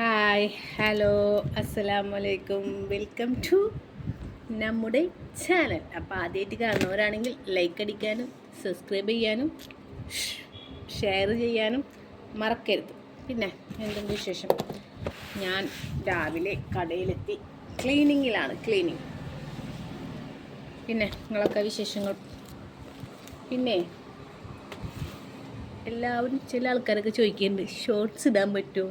Hi hello അസ്സലാമു അലൈക്കും welcome to നമ്മുടെ ചാനൽ. അപ്പോൾ ആദ്യമായിട്ട് കാണുന്നവരാണെങ്കിൽ ലൈക്ക് അടിക്കാനും സബ്സ്ക്രൈബ് ചെയ്യാനും ഷെയർ ചെയ്യാനും മറക്കരുത്. പിന്നെ എന്തെങ്കിലും വിശേഷം? ഞാൻ രാവിലെ കടയിലെത്തി ക്ലീനിങ്ങിലാണ് ക്ലീനിങ് പിന്നെ നിങ്ങളൊക്കെ വിശേഷങ്ങൾ? പിന്നെ എല്ലാവരും ചില ആൾക്കാരൊക്കെ ചോദിക്കുന്നുണ്ട് ഷോർട്സ് ഇടാൻ പറ്റുമോ?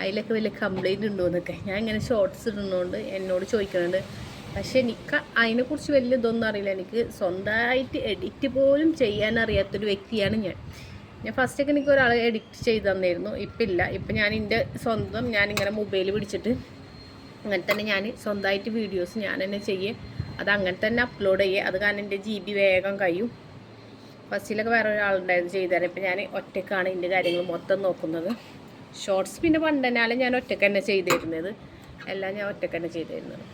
അതിലൊക്കെ വലിയ കംപ്ലൈന്റ് ഉണ്ടോ എന്നൊക്കെ. ഞാൻ ഇങ്ങനെ ഷോർട്ട്സ് ഇടുന്നതുകൊണ്ട് എന്നോട് ചോദിക്കുന്നുണ്ട് പക്ഷേ എനിക്ക് അതിനെക്കുറിച്ച് വലിയ ഇതൊന്നും അറിയില്ല. എനിക്ക് സ്വന്തമായിട്ട് എഡിറ്റ് പോലും ചെയ്യാൻ അറിയാത്തൊരു വ്യക്തിയാണ് ഞാൻ. ഞാൻ ഫസ്റ്റൊക്കെ എനിക്ക് ഒരാൾ എഡിറ്റ് ചെയ്ത് തന്നിരുന്നു ഇപ്പം ഇല്ല. ഇപ്പം ഞാൻ എന്റെ സ്വന്തം ഞാനിങ്ങനെ മൊബൈൽ പിടിച്ചിട്ട് അങ്ങനെ തന്നെ ഞാൻ സ്വന്തമായിട്ട് വീഡിയോസ് ഞാൻ തന്നെ ചെയ്യേ. അത് അങ്ങനെ തന്നെ അപ്ലോഡ് ചെയ്യേ. അത് കാരണം എന്റെ ജി ബി വേഗം കഴിയും. ഫസ്റ്റിലൊക്കെ വേറെ ഒരാളുണ്ടായിരുന്നു ചെയ്തു തരാം ഇപ്പം ഞാൻ ഒറ്റക്കാണ് എന്റെ കാര്യങ്ങൾ മൊത്തം നോക്കുന്നത്. ഷോർട്സ് പിന്നെ പണ്ട് തന്നെയാണ് ഞാൻ ഒറ്റയ്ക്ക് തന്നെ ചെയ്തിരുന്നത്. എല്ലാം ഞാൻ ഒറ്റയ്ക്ക് തന്നെ ചെയ്തിരുന്നത്.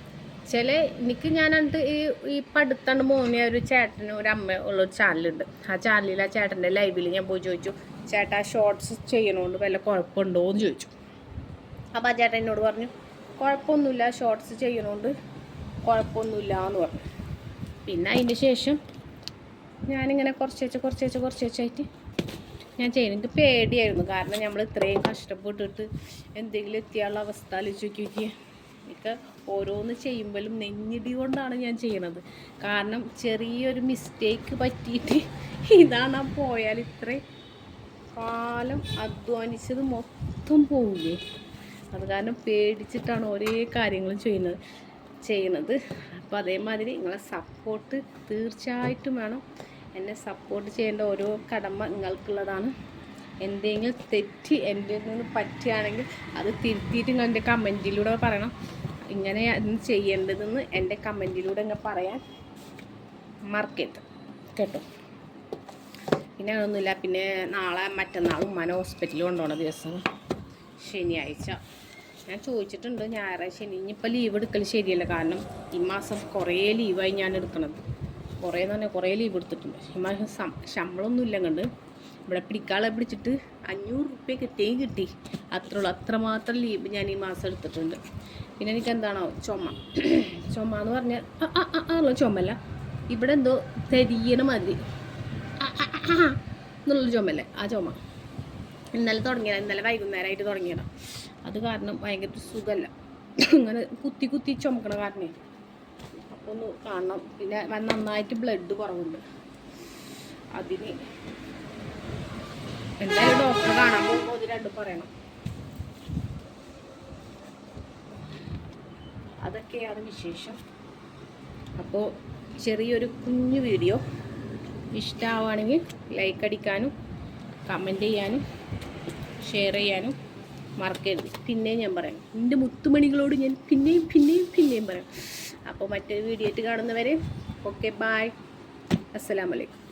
ചില എനിക്ക് എന്നിട്ട് ഈ ഈ പടുത്തണ്ട് മോനെ ഒരു ചേട്ടന് ഒരു അമ്മ ഉള്ള ഒരു ചാനലുണ്ട്. ആ ചാനലിൽ ആ ചേട്ടന്റെ ലൈവിൽ ഞാൻ പോയി ചോദിച്ചു ചേട്ടാ ഷോർട്സ് ചെയ്യണോണ്ട് വല്ല കുഴപ്പമുണ്ടോ എന്ന് ചോദിച്ചു. അപ്പോൾ ആ ചേട്ടൻ എന്നോട് പറഞ്ഞു കുഴപ്പമൊന്നുമില്ല ഷോർട്സ് ചെയ്യണോണ്ട് കുഴപ്പമൊന്നുമില്ല എന്ന് പറഞ്ഞു. പിന്നെ അതിന്റെ ശേഷം ഞാനിങ്ങനെ കുറച്ചേച്ച് കുറച്ചേച്ച് കുറച്ചേച്ചായിട്ട് ഞാൻ ചെയ്യുന്നത് എനിക്ക് പേടിയായിരുന്നു. കാരണം നമ്മൾ ഇത്രയും കഷ്ടപ്പെട്ടിട്ട് എന്തെങ്കിലും എത്തിയുള്ള അവസ്ഥ ആലോചിച്ച് നോക്കി എനിക്ക് ഓരോന്ന് ചെയ്യുമ്പോഴും നെഞ്ഞിടി കൊണ്ടാണ് ഞാൻ ചെയ്യണത്. കാരണം ചെറിയൊരു മിസ്റ്റേക്ക് പറ്റിയിട്ട് ഇതാണ് ആ പോയാൽ ഇത്രയും കാലം അധ്വാനിച്ചത് മൊത്തം പോവില്ലേ. അത് കാരണം പേടിച്ചിട്ടാണ് ഒരേ കാര്യങ്ങളും ചെയ്യുന്നത് ചെയ്യണത്. അപ്പോൾ അതേമാതിരി നിങ്ങളെ സപ്പോർട്ട് തീർച്ചയായിട്ടും വേണം. എന്നെ സപ്പോർട്ട് ചെയ്യേണ്ട ഓരോ കടമ നിങ്ങൾക്കുള്ളതാണ്. എന്തെങ്കിലും തെറ്റ് എന്റെ നിന്ന് പറ്റുകയാണെങ്കിൽ അത് തിരുത്തിയിട്ട് നിങ്ങൾ എന്റെ കമന്റിലൂടെ പറയണം. ഇങ്ങനെ ചെയ്യേണ്ടതെന്ന് എന്റെ കമന്റിലൂടെ ഇങ്ങനെ പറയാൻ മറക്കരുത്. കേട്ടോ? പിന്നെ അതൊന്നുമില്ല. പിന്നെ നാളെ മറ്റന്നാൾ ഉമ്മാനെ ഹോസ്പിറ്റലിൽ കൊണ്ടുപോകണ ദിവസം. ശനിയാഴ്ച. ഞാൻ ചോദിച്ചിട്ടുണ്ട് ഞായറാഴ്ച ശനി ഇനിയിപ്പോൾ ലീവ് എടുക്കൽ ശരിയല്ല. കാരണം ഈ മാസം കുറേ ലീവായി ഞാൻ എടുക്കണത്. കുറേ എന്ന് പറഞ്ഞാൽ കുറേ ലീവ് എടുത്തിട്ടുണ്ട്. ഹിമാലയ ശമ്പളമൊന്നും ഇല്ല കണ്ട് ഇവിടെ പിടിക്കാളെ പിടിച്ചിട്ട് അഞ്ഞൂറ് റുപ്യ കിട്ടിയും കിട്ടി. അത്ര ഉള്ളൂ അത്രമാത്രം ലീവ് ഞാൻ ഈ മാസം എടുത്തിട്ടുണ്ട്. പിന്നെ എനിക്ക് എന്താണോ ചുമ. ചുമ എന്ന് പറഞ്ഞാൽ ആണല്ലോ ചുമല്ല ഇവിടെ എന്തോ തെരിയണ മാതിരി. എന്നുള്ള ചുമല്ലേ ആ ചുമ. ഇന്നലെ തുടങ്ങിയതാണ് ഇന്നലെ വൈകുന്നേരമായിട്ട് തുടങ്ങിയതാണ് അത് കാരണം ഭയങ്കര സുഖമല്ല ഇങ്ങനെ കുത്തി കുത്തി ചുമക്കണ കാരണേ. ഒന്ന് കാണണം. പിന്നെ നന്നായിട്ട് ബ്ലഡ് കുറവുണ്ട്. അതിന് എന്തായാലും ഡോക്ടറെ കാണാൻ പോകുമ്പോൾ ഇത് രണ്ടും പറയണം. അതൊക്കെയാണ് വിശേഷം. അപ്പോൾ ചെറിയൊരു കുഞ്ഞു വീഡിയോ. ഇഷ്ടമാവുകയാണെങ്കിൽ ലൈക്ക് അടിക്കാനും കമന്റ് ചെയ്യാനും ഷെയർ ചെയ്യാനും മറക്കരുത്. പിന്നെയും ഞാൻ പറയാം. എന്റെ മുത്തുമണികളോട് ഞാൻ പിന്നെയും പിന്നെയും പിന്നെയും പറയാം. അപ്പോൾ മറ്റൊരു വീഡിയോ ആയിട്ട് കാണുന്നവരെ ഓക്കെ ബായ് അസ്സലാമലൈക്കും